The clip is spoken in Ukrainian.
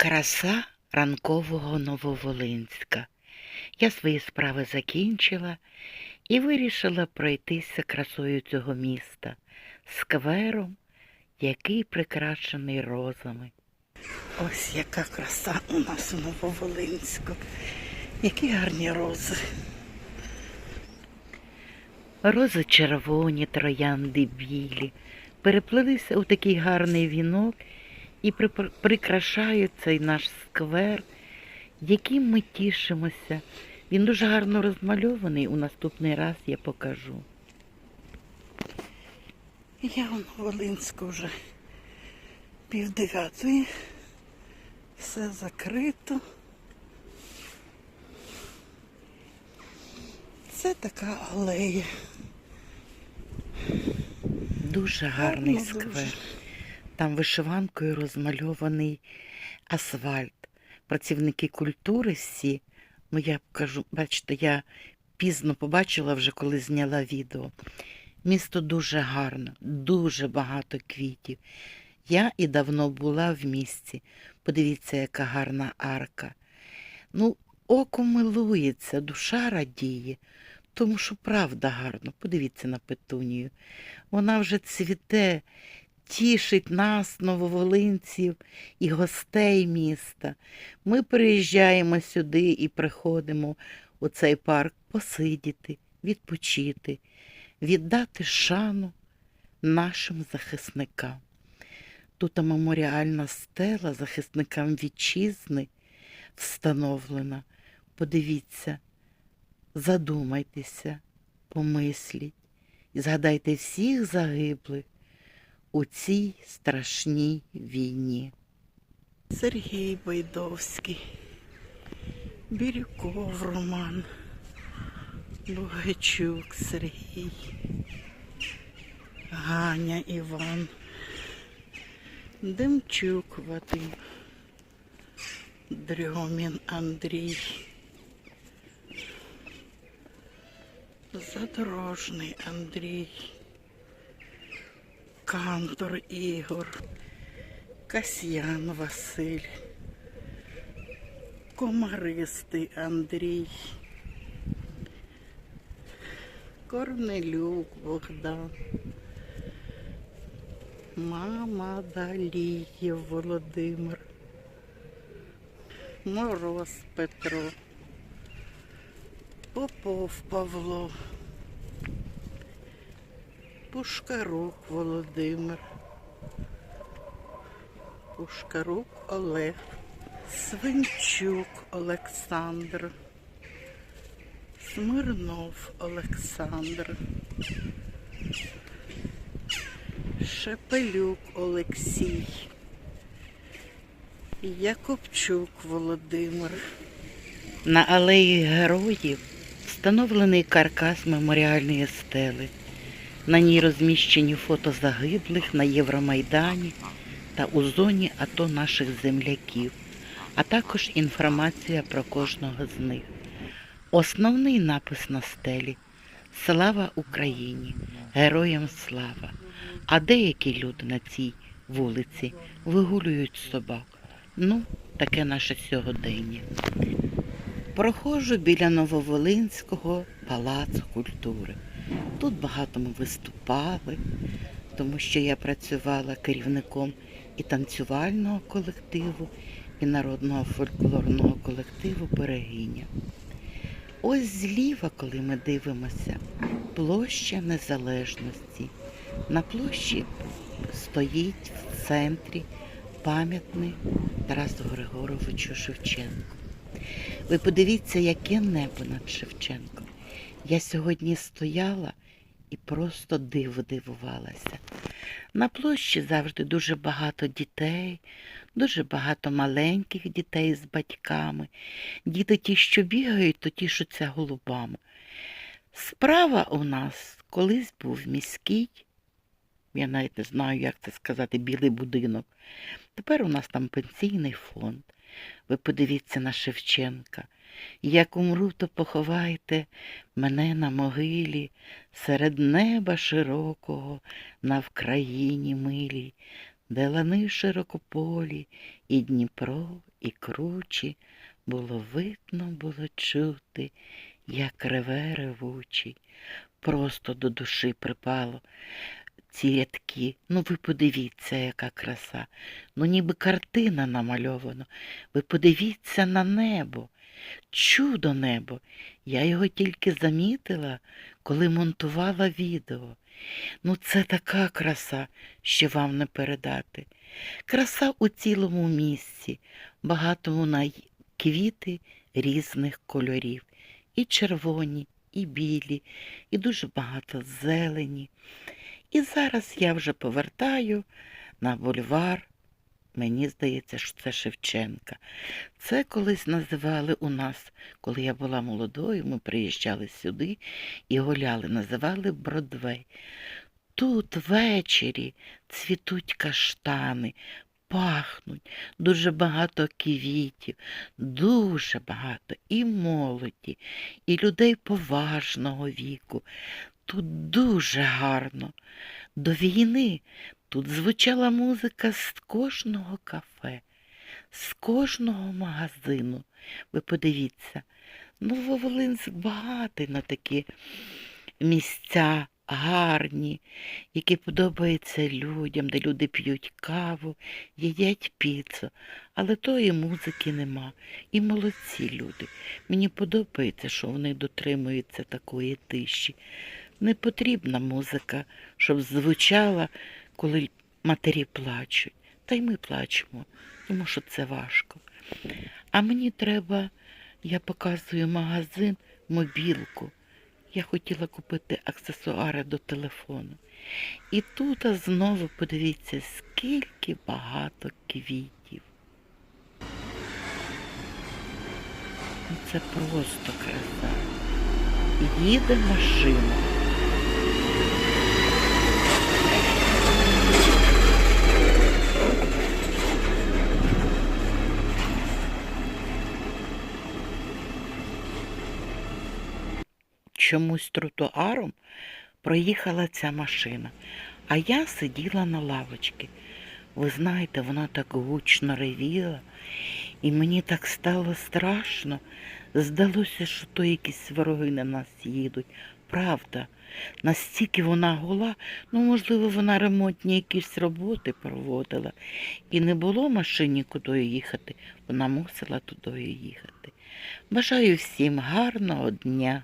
Краса ранкового Нововолинська. Я свої справи закінчила і вирішила пройтися красою цього міста, сквером, який прикрашений розами. Ось яка краса у нас у Нововолинську. Які гарні рози. Рози червоні, троянди білі, переплелися у такий гарний вінок і прикрашають цей наш сквер, яким ми тішимося. Він дуже гарно розмальований. У наступний раз я покажу. Я у Волинську вже пів дев'ятої. Все закрито. Це така алея. Дуже гарний Гарно сквер. дуже. Там вишиванкою розмальований асфальт. Працівники культури всі, ну я кажу, бачите, я пізно побачила вже, коли зняла відео. Місто дуже гарне, дуже багато квітів. Я і давно була в місті. Подивіться, яка гарна арка. Ну, око милується, душа радіє, тому що правда гарно. Подивіться на петунію. Вона вже цвіте, тішить нас, нововолинців і гостей міста. Ми приїжджаємо сюди і приходимо у цей парк посидіти, відпочити, віддати шану нашим захисникам. Тут меморіальна стела захисникам вітчизни встановлена. Подивіться, задумайтеся, помисліть і згадайте всіх загиблих у цій страшній війні. Сергій Байдовський, Бірюков Роман, Лугачук Сергій, Ганя Іван, Демчук Вадим, Дрьомін Андрій, Задорожний Андрій. Кантор Ігор, Касьян Василь, Комаристий Андрій, Корнелюк Богдан, Мама Далієв Володимир, Мороз Петро, Попов Павло. Пушкарук Володимир, Пушкарук Олег, Свинчук Олександр, Смирнов Олександр, Шепелюк Олексій, Якобчук Володимир. На алеї героїв встановлений каркас меморіальної стели. На ній розміщені фото загиблих на Євромайдані та у зоні АТО наших земляків, а також інформація про кожного з них. Основний напис на стелі Слава Україні! Героям слава! А деякі люди на цій вулиці вигулюють собак. Ну, таке наше сьогодення. Проходжу біля Нововолинського палацу культури. Тут багато ми виступали, тому що я працювала керівником і танцювального колективу, і народного фольклорного колективу Берегиня. Ось зліва, коли ми дивимося, площа Незалежності. На площі стоїть в центрі пам'ятний Тарасу Григоровичу Шевченку. Ви подивіться, яке небо над Шевченком. Я сьогодні стояла і просто диво дивувалася. На площі завжди дуже багато дітей, дуже багато маленьких дітей з батьками. Діти ті, що бігають, то тішуться голубами. Справа у нас колись був міський, я навіть не знаю, як це сказати, білий будинок. Тепер у нас там пенсійний фонд. Ви подивіться на Шевченка. Як умру, то поховайте мене на могилі серед неба широкого на Вкраїні милій, де лани широкополі, і Дніпро, і кручі, було видно, було чути, як реве ревучий. Просто до душі припало ці рядки. Ну, ви подивіться, яка краса. Ну, ніби картина намальована. Ви подивіться на небо. Чудо небо. Я його тільки замітила, коли монтувала відео. Ну, це така краса, що вам не передати. Краса у цілому місці, багато на квіти різних кольорів. І червоні, і білі, і дуже багато зелені. І зараз я вже повертаю на бульвар. Мені здається, що це Шевченка. Це колись називали у нас, коли я була молодою, ми приїжджали сюди і гуляли, називали Бродвей. Тут ввечері цвітуть каштани, пахнуть, дуже багато квітів, дуже багато і молоді, і людей поважного віку. Тут дуже гарно. До війни тут звучала музика з кожного кафе, з кожного магазину. Ви подивіться, ну Воволинськ багатий на такі місця гарні, які подобаються людям, де люди п'ють каву, їдять піцу, але тої музики нема. І молодці люди. Мені подобається, що вони дотримуються такої тиші. Не потрібна музика, щоб звучала, коли матері плачуть. Та й ми плачемо, тому що це важко. А мені треба, я показую магазин, мобілку. Я хотіла купити аксесуари до телефону. І тут знову подивіться, скільки багато квітів. Це просто краса. Їде машина. Чомусь тротуаром проїхала ця машина, а я сиділа на лавочці. Ви знаєте, вона так гучно ревіла, і мені так стало страшно. Здалося, що то якісь вороги на нас їдуть. Правда, настільки вона гула, ну, можливо, вона ремонтні якісь роботи проводила. І не було машині куди їхати, вона мусила туди їхати. Бажаю всім гарного дня.